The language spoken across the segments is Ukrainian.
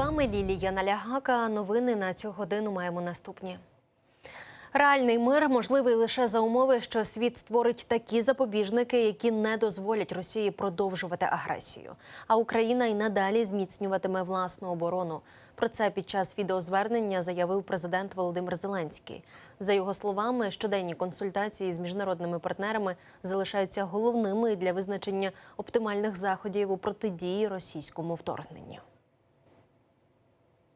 вами Лілія Налягака. Новини на цю годину маємо наступні. Реальний мир можливий лише за умови, що світ створить такі запобіжники, які не дозволять Росії продовжувати агресію. А Україна й надалі зміцнюватиме власну оборону. Про це під час відеозвернення заявив президент Володимир Зеленський. За його словами, щоденні консультації з міжнародними партнерами залишаються головними для визначення оптимальних заходів у протидії російському вторгненню.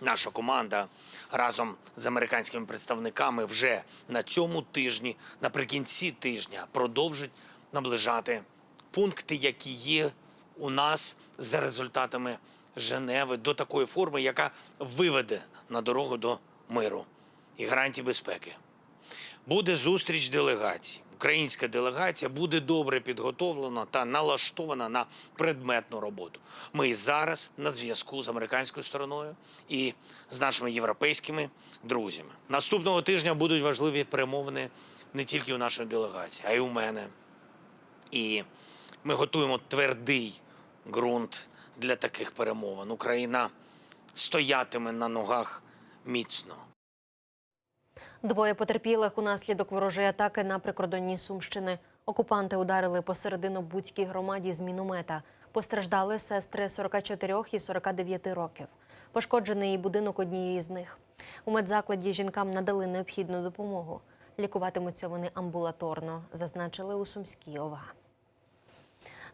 Наша команда разом з американськими представниками вже на цьому тижні, наприкінці тижня, продовжить наближати пункти, які є у нас за результатами Женеви до такої форми, яка виведе на дорогу до миру і гарантій безпеки. Буде зустріч делегацій. Українська делегація буде добре підготовлена та налаштована на предметну роботу. Ми зараз на зв'язку з американською стороною і з нашими європейськими друзями. Наступного тижня будуть важливі перемовини не тільки у нашої делегації, а й у мене. І ми готуємо твердий ґрунт для таких перемовин. Україна стоятиме на ногах міцно. Двоє потерпілих унаслідок ворожої атаки на прикордонні Сумщини. Окупанти ударили посередину Буцькій громаді з міномета. Постраждали сестри 44 і 49 років. Пошкоджений будинок однієї з них. У медзакладі жінкам надали необхідну допомогу. Лікуватимуться вони амбулаторно, зазначили у Сумській ОВА.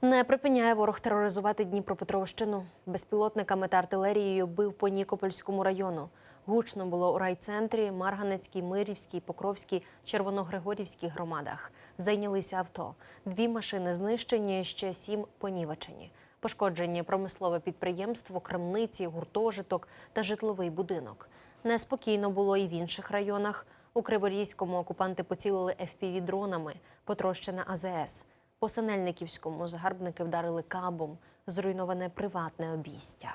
Не припиняє ворог тероризувати Дніпропетровщину. Безпілотниками та артилерією бив по Нікопольському району. Гучно було у райцентрі, Марганецькій, Мирівській, Покровській, Червоногригорівській громадах. Зайнялися авто. Дві машини знищені, ще сім понівечені. Пошкоджені промислове підприємство, крамниці, гуртожиток та житловий будинок. Неспокійно було і в інших районах. У Криворізькому окупанти поцілили FPV-дронами, потрощена АЗС. По Синельниківському загарбники вдарили кабом, зруйноване приватне обійстя.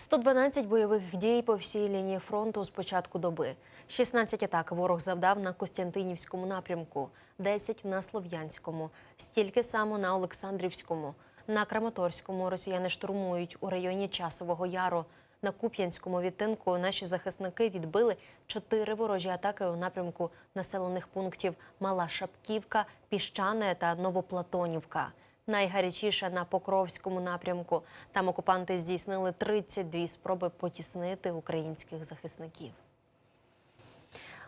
112 бойових дій по всій лінії фронту з початку доби. 16 атак ворог завдав на Костянтинівському напрямку, 10 на Слов'янському, стільки само на Олександрівському. На Краматорському росіяни штурмують у районі Часового Яру. На Куп'янському відтинку наші захисники відбили чотири ворожі атаки у напрямку населених пунктів Мала Шапківка, Піщане та Новоплатонівка. Найгарячіше на Покровському напрямку. Там окупанти здійснили 32 спроби потіснити українських захисників.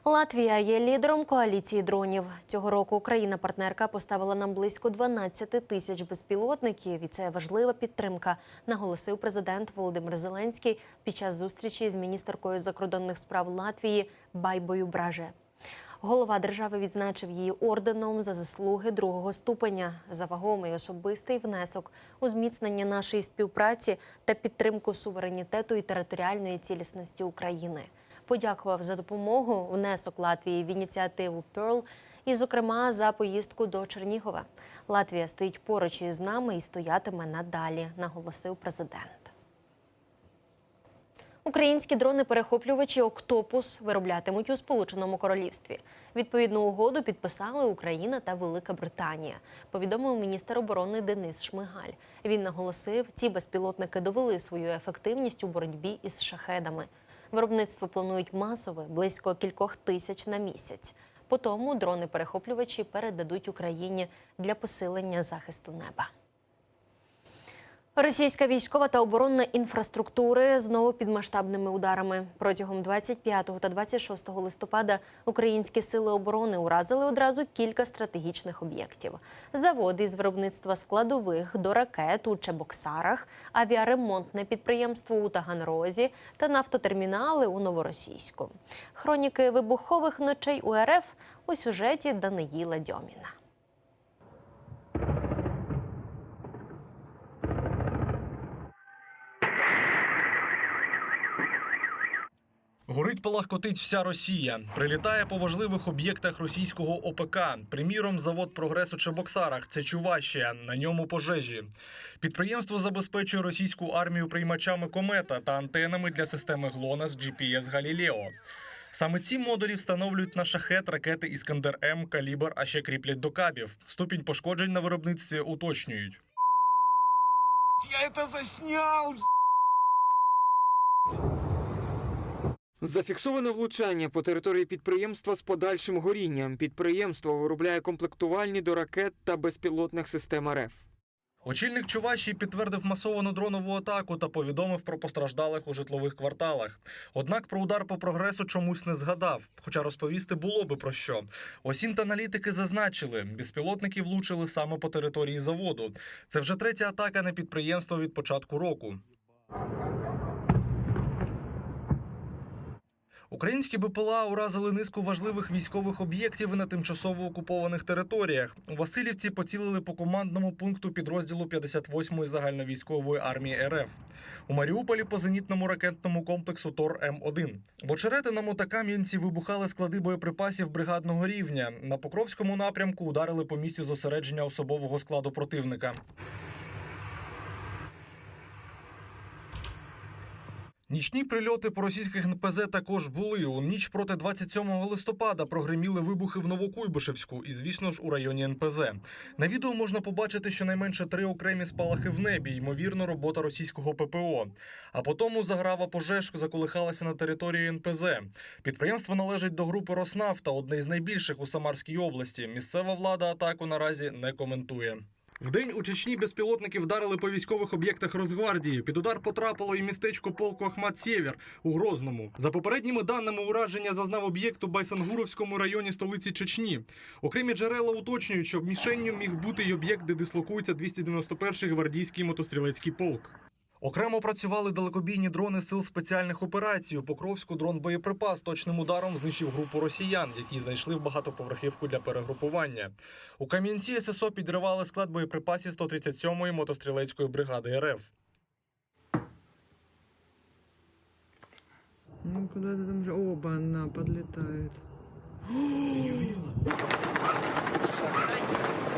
Латвія є лідером коаліції дронів. Цього року Україна-партнерка поставила нам близько 12 тисяч безпілотників, і це важлива підтримка, наголосив президент Володимир Зеленський під час зустрічі з міністеркою закордонних справ Латвії Байбою Браже. Голова держави відзначив її орденом за заслуги другого ступеня за вагомий особистий внесок у зміцнення нашої співпраці та підтримку суверенітету і територіальної цілісності України. Подякував за допомогу внесок Латвії в ініціативу Pearl і, зокрема, за поїздку до Чернігова. Латвія стоїть поруч із нами і стоятиме надалі, наголосив президент. Українські дрони-перехоплювачі Октопус вироблятимуть у Сполученому Королівстві. Відповідну угоду підписали Україна та Велика Британія. Повідомив міністр оборони Денис Шмигаль. Він наголосив, ці безпілотники довели свою ефективність у боротьбі із шахедами. Виробництво планують масове близько кількох тисяч на місяць. По тому дрони-перехоплювачі передадуть Україні для посилення захисту неба. Російська військова та оборонна інфраструктури знову під масштабними ударами. Протягом 25 та 26 листопада українські сили оборони уразили одразу кілька стратегічних об'єктів: заводи з виробництва складових до ракет у Чебоксарах, авіаремонтне підприємство у Таганрозі та нафтотермінали у Новоросійську. Хроніки вибухових ночей у РФ у сюжеті Даниїла Дьоміна. Горить палахкотить вся Росія. Прилітає по важливих об'єктах російського ОПК. Приміром, завод прогрес у Чебоксарах. Це Чувашія. На ньому пожежі. Підприємство забезпечує російську армію приймачами комета та антенами для системи ГЛОНАСС GPS Галілео. Саме ці модулі встановлюють на шахет ракети Іскандер М, калібр, а ще кріплять до кабів. Ступінь пошкоджень на виробництві уточнюють. Я это заснял! Зафіксовано влучання по території підприємства з подальшим горінням. Підприємство виробляє комплектувальні до ракет та безпілотних систем РФ. Очільник Чувашії підтвердив масовану дронову атаку та повідомив про постраждалих у житлових кварталах. Однак про удар по прогресу чомусь не згадав, хоча розповісти було би про що. Осінт-аналітики зазначили, безпілотники влучили саме по території заводу. Це вже третя атака на підприємство від початку року. Українські БПЛА уразили низку важливих військових об'єктів на тимчасово окупованих територіях. У Васильівці поцілили по командному пункту підрозділу 58-ї загальновійськової армії РФ. У Маріуполі по зенітному ракетному комплексу Тор М1. В Очеретиному та Кам'янці вибухали склади боєприпасів бригадного рівня. На Покровському напрямку ударили по місцю зосередження особового складу противника. Нічні прильоти по російських НПЗ також були. У ніч проти 27 листопада прогреміли вибухи в Новокуйбишевську і, звісно ж, у районі НПЗ. На відео можна побачити щонайменше три окремі спалахи в небі, ймовірно, робота російського ППО. А потім заграва пожеж заколихалася на території НПЗ. Підприємство належить до групи Роснафта, одне з найбільших у Самарській області. Місцева влада атаку наразі не коментує. Вдень у Чечні безпілотники вдарили по військових об'єктах Росгвардії. Під удар потрапило і містечко полку Ахмат Сєвєр у Грозному. За попередніми даними, ураження зазнав об'єкт у Байсангуровському районі столиці Чечні. Окремі джерела уточнюють, що мішенню міг бути й об'єкт, де дислокується 291-й гвардійський мотострілецький полк. Окремо працювали далекобійні дрони сил спеціальних операцій. У Покровську дрон боєприпас точним ударом знищив групу росіян, які зайшли в багатоповерхівку для перегрупування. У Кам'янці ССО підривали склад боєприпасів 137-ї мотострілецької бригади РФ. Ну, куда-то там же... Оба, она подлетает.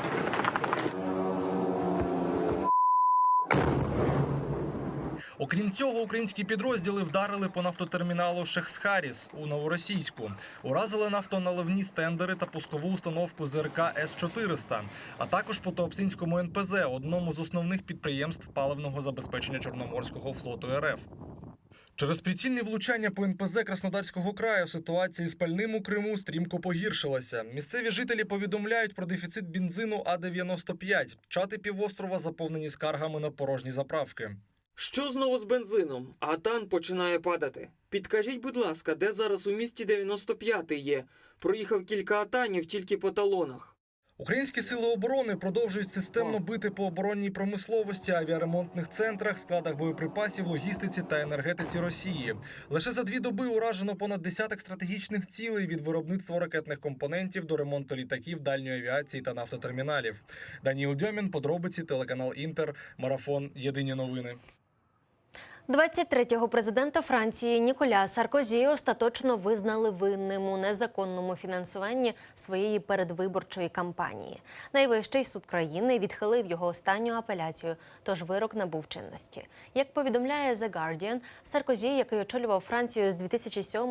Окрім цього, українські підрозділи вдарили по нафтотерміналу Шехсхаріс у Новоросійську, уразили нафтоналивні стендери та пускову установку ЗРК С-400, а також по Туапсинському НПЗ, одному з основних підприємств паливного забезпечення Чорноморського флоту РФ. Через прицільні влучання по НПЗ Краснодарського краю ситуація з пальним у Криму стрімко погіршилася. Місцеві жителі повідомляють про дефіцит бензину А-95. Чати півострова заповнені скаргами на порожні заправки. Що знову з бензином? А тан починає падати. Підкажіть, будь ласка, де зараз у місті 95-й є? Проїхав кілька атанів тільки по талонах. Українські сили оборони продовжують системно бити по оборонній промисловості, авіаремонтних центрах, складах боєприпасів, логістиці та енергетиці Росії. Лише за дві доби уражено понад десяток стратегічних цілей від виробництва ракетних компонентів до ремонту літаків, дальньої авіації та нафтотерміналів. Даніл Дьомін, подробиці, телеканал Інтер, марафон. Єдині новини. 23-го президента Франції Ніколя Саркозі остаточно визнали винним у незаконному фінансуванні своєї передвиборчої кампанії. Найвищий суд країни відхилив його останню апеляцію, тож вирок набув чинності. Як повідомляє The Guardian, Саркозі, який очолював Францію з 2007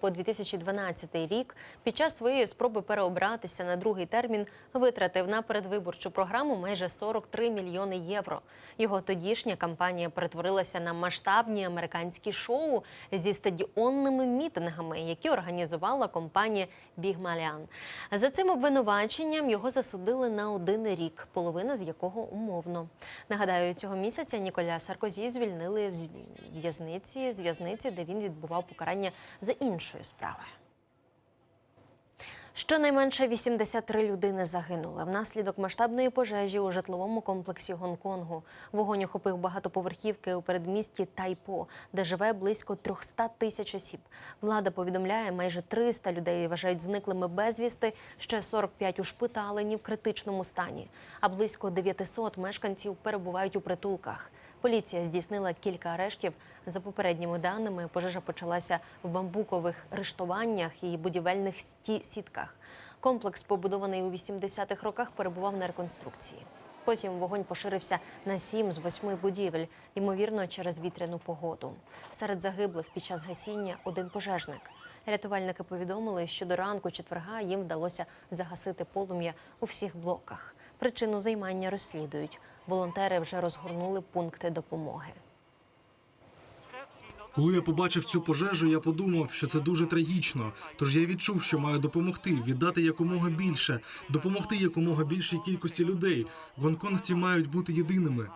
по 2012 рік, під час своєї спроби переобратися на другий термін витратив на передвиборчу програму майже 43 мільйони євро. Його тодішня кампанія перетворилася на масштабні американські шоу зі стадіонними мітингами, які організувала компанія Бігмаліан. За цим обвинуваченням його засудили на один рік, половина з якого умовно. Нагадаю, цього місяця Ніколя Саркозі звільнили з в'язниці, з в'язниці, де він відбував покарання за іншою справою. Щонайменше 83 людини загинули внаслідок масштабної пожежі у житловому комплексі Гонконгу. Вогонь охопив багатоповерхівки у передмісті Тайпо, де живе близько 300 тисяч осіб. Влада повідомляє, майже 300 людей вважають зниклими безвісти, ще 45 ушпиталені в критичному стані, а близько 900 мешканців перебувають у притулках. Поліція здійснила кілька арештів. За попередніми даними, пожежа почалася в бамбукових рештуваннях і будівельних сітках. Комплекс, побудований у 80-х роках, перебував на реконструкції. Потім вогонь поширився на сім з восьми будівель, ймовірно, через вітряну погоду. Серед загиблих під час гасіння один пожежник. Рятувальники повідомили, що до ранку четверга їм вдалося загасити полум'я у всіх блоках. Причину займання розслідують. Волонтери вже розгорнули пункти допомоги. Коли я побачив цю пожежу, я подумав, що це дуже трагічно. Тож я відчув, що маю допомогти, віддати якомога більше, допомогти якомога більшій кількості людей. Гонконгці мають бути єдиними.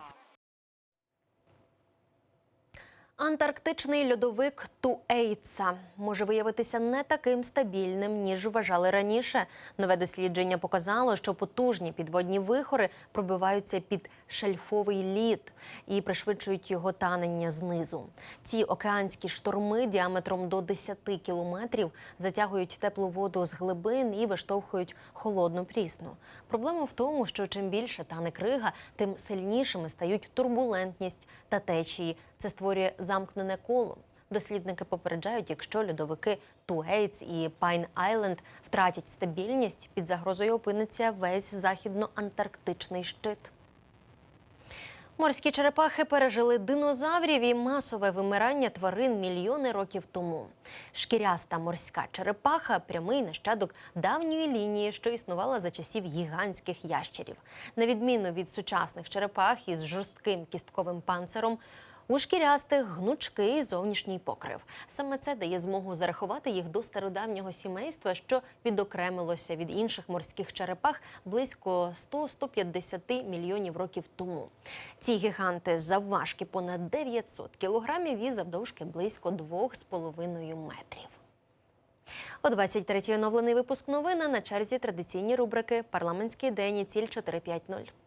Антарктичний льодовик Туейца може виявитися не таким стабільним, ніж вважали раніше. Нове дослідження показало, що потужні підводні вихори пробиваються під шельфовий лід і пришвидшують його танення знизу. Ці океанські шторми діаметром до 10 кілометрів затягують теплу воду з глибин і виштовхують холодну прісну. Проблема в тому, що чим більше тане крига, тим сильнішими стають турбулентність та течії. Це створює замкнене коло. Дослідники попереджають, якщо льодовики Тугейтс і Пайн Айленд втратять стабільність, під загрозою опиниться весь західноантарктичний щит. Морські черепахи пережили динозаврів і масове вимирання тварин мільйони років тому. Шкіряста морська черепаха прямий нащадок давньої лінії, що існувала за часів гігантських ящерів. На відміну від сучасних черепах із жорстким кістковим панциром, у шкірястих гнучкий зовнішній покрив. Саме це дає змогу зарахувати їх до стародавнього сімейства, що відокремилося від інших морських черепах близько 100-150 мільйонів років тому. Ці гіганти завважки понад 900 кілограмів і завдовжки близько 2,5 метрів. О 23-й оновлений випуск новин а на черзі традиційні рубрики Парламентський день і ціль 450.